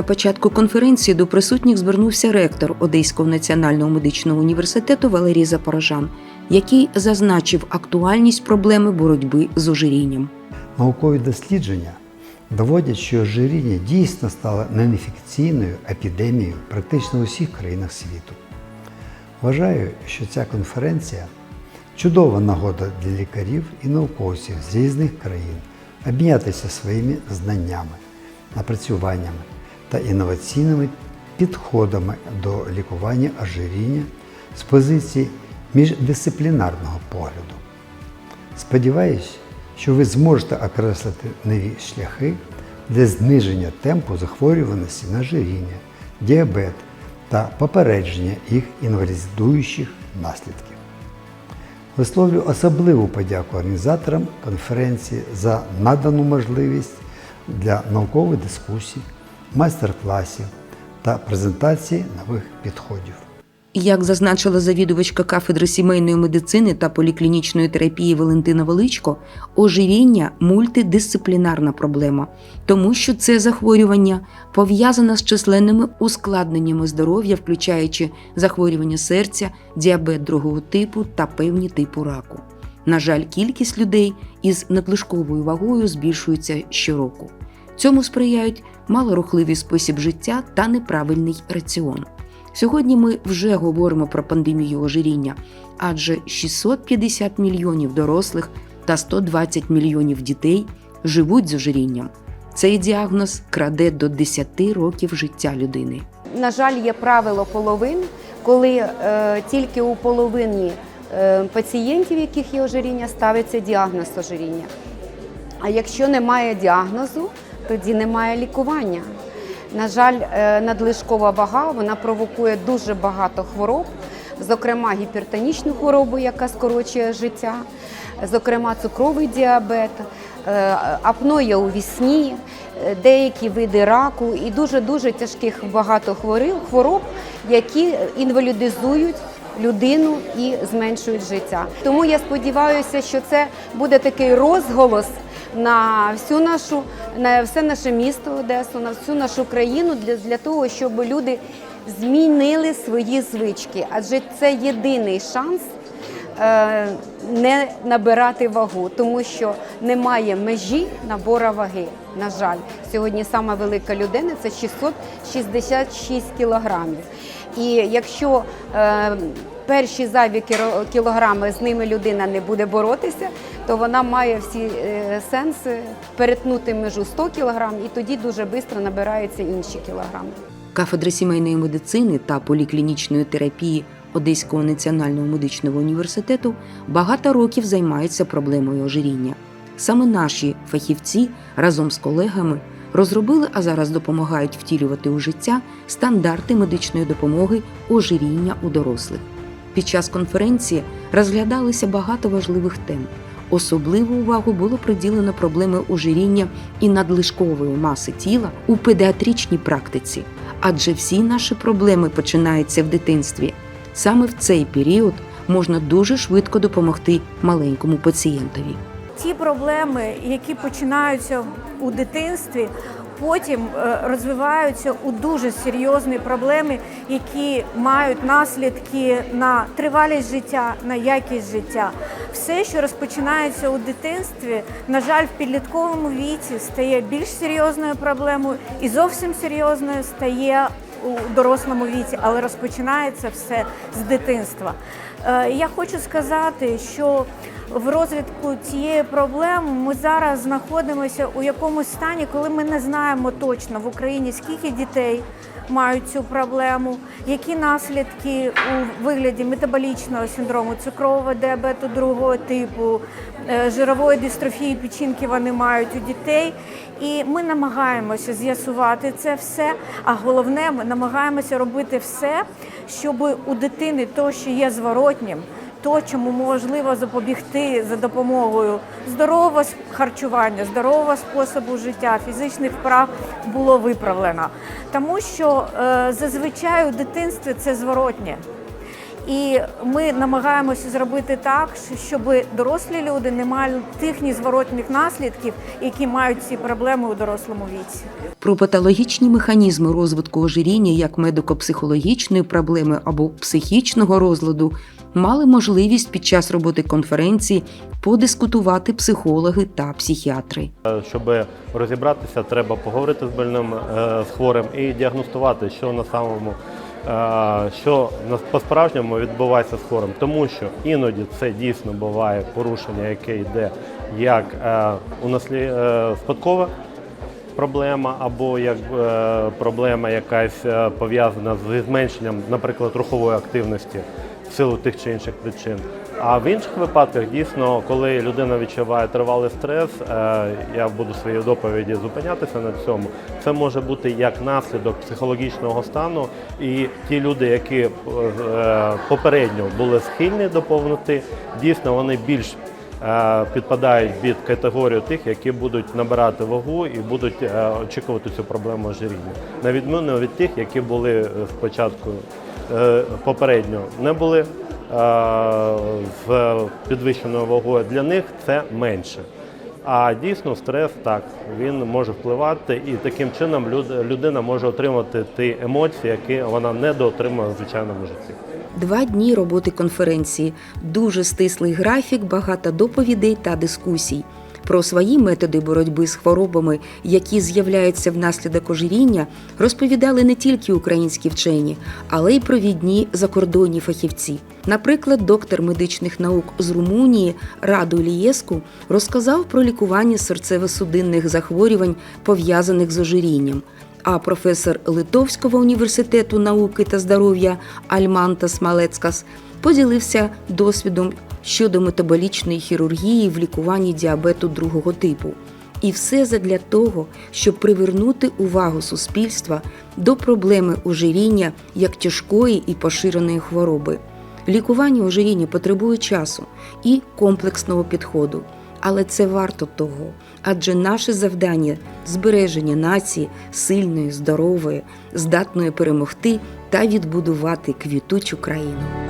На початку конференції до присутніх звернувся ректор Одеського національного медичного університету Валерій Запорожан, який зазначив актуальність проблеми боротьби з ожирінням. Наукові дослідження доводять, що ожиріння дійсно стало неінфекційною епідемією практично у всіх країнах світу. Вважаю, що ця конференція чудова нагода для лікарів і науковців з різних країн обмінятися своїми знаннями, напрацюваннями та інноваційними підходами до лікування ожиріння з позиції міждисциплінарного погляду. Сподіваюсь, що ви зможете окреслити нові шляхи для зниження темпу захворюваності на ожиріння, діабет та попередження їх інвалідуючих наслідків. Висловлю особливу подяку організаторам конференції за надану можливість для наукових дискусій, майстер-класів та презентації нових підходів. Як зазначила завідувачка кафедри сімейної медицини та поліклінічної терапії Валентина Величко, ожиріння мультидисциплінарна проблема, тому що це захворювання пов'язане з численними ускладненнями здоров'я, включаючи захворювання серця, діабет другого типу та певні типу раку. На жаль, кількість людей із надлишковою вагою збільшується щороку. Цьому сприяють малорухливий спосіб життя та неправильний раціон. Сьогодні ми вже говоримо про пандемію ожиріння, адже 650 мільйонів дорослих та 120 мільйонів дітей живуть з ожирінням. Цей діагноз краде до 10 років життя людини. На жаль, є правило половин, коли е, тільки у половині е, пацієнтів, яких є ожиріння, ставиться діагноз ожиріння. А якщо немає діагнозу, тоді немає лікування. На жаль, е, надлишкова вага вона провокує дуже багато хвороб, зокрема гіпертонічну хворобу, яка скорочує життя, зокрема цукровий діабет, е, апноя у вісні, е, деякі види раку і дуже дуже тяжких багато хвороб, які інвалідизують людину і зменшують життя. Тому я сподіваюся, що це буде такий розголос на всю нашу на все наше місто Одесу, на всю нашу країну для, для того, щоб люди змінили свої звички, адже це єдиний шанс не набирати вагу, тому що немає межі набора ваги. На жаль, сьогодні сама велика людина це 666 кілограмів. І якщо е, перші зайві кілограми з ними людина не буде боротися, то вона має всі е, сенси перетнути межу 100 кілограм, і тоді дуже швидко набираються інші кілограми. Кафедра сімейної медицини та поліклінічної терапії Одеського національного медичного університету багато років займається проблемою ожиріння. Саме наші фахівці разом з колегами розробили, а зараз допомагають втілювати у життя стандарти медичної допомоги ожиріння у дорослих. Під час конференції розглядалися багато важливих тем. Особливу увагу було приділено проблеми ожиріння і надлишкової маси тіла у педіатричній практиці, адже всі наші проблеми починаються в дитинстві. Саме в цей період можна дуже швидко допомогти маленькому пацієнтові. ті проблеми, які починаються у дитинстві, потім е, розвиваються у дуже серйозні проблеми, які мають наслідки на тривалість життя, на якість життя. Все, що розпочинається у дитинстві, на жаль, в підлітковому віці стає більш серйозною проблемою і зовсім серйозною стає у дорослому віці, але розпочинається все з дитинства. Е, Я хочу сказати, що в розвитку цієї проблеми ми зараз знаходимося у якомусь стані, коли ми не знаємо точно в Україні скільки дітей мають цю проблему, які наслідки у вигляді метаболічного синдрому, цукрового діабету другого типу, е, жирової дистрофії печінки вони мають у дітей. І ми намагаємося з'ясувати це все. А головне, ми намагаємося робити все, щоб у дитини то, що є зворотнім, то, чому можливо запобігти за допомогою здорового харчування, здорового способу життя, фізичних вправ було виправлено. Тому що е, зазвичай у дитинстві це зворотнє. І ми намагаємося зробити так, щоб дорослі люди не мали тих незворотних наслідків, які мають ці проблеми у дорослому віці. Про патологічні механізми розвитку ожиріння як медико-психологічної проблеми або психічного розладу мали можливість під час роботи конференції подискутувати психологи та психіатри. Щоб розібратися, треба поговорити з больним е, з хворим і діагностувати, що на самому е, що на- по-справжньому відбувається з хворим. Тому що іноді це дійсно буває порушення, яке йде як е, унаслі... е, спадкове проблема, або як е, проблема якась е, пов'язана з зменшенням, наприклад, рухової активності в силу тих чи інших причин. А в інших випадках дійсно, коли людина відчуває тривалий стрес, е, я буду в доповіді зупинятися на цьому. Це може бути як наслідок психологічного стану, і ті люди, які е, попередньо були схильні до повноти, дійсно вони більш е, підпадають під категорію тих, які будуть набирати вагу і будуть очікувати цю проблему ожиріння. На відміну від тих, які були спочатку попередньо не були е, з підвищеною вагою, для них це менше. А дійсно стрес так він може впливати, і таким чином людина може отримати ті емоції, які вона не доотримує в звичайному житті. Два дні роботи конференції, дуже стислий графік, багато доповідей та дискусій. Про свої методи боротьби з хворобами, які з'являються внаслідок ожиріння, розповідали не тільки українські вчені, але й провідні закордонні фахівці. Наприклад, доктор медичних наук з Румунії Раду Лієску розказав про лікування серцево-судинних захворювань, пов'язаних з ожирінням. А професор Литовського університету науки та здоров'я Альмантас Малецкас поділився досвідом щодо метаболічної хірургії в лікуванні діабету другого типу. І все задля того, щоб привернути увагу суспільства до проблеми ожиріння як тяжкої і поширеної хвороби. Лікування ожиріння потребує часу і комплексного підходу. Але це варто того, адже наше завдання збереження нації сильної, здорової, здатної перемогти та відбудувати квітучу країну.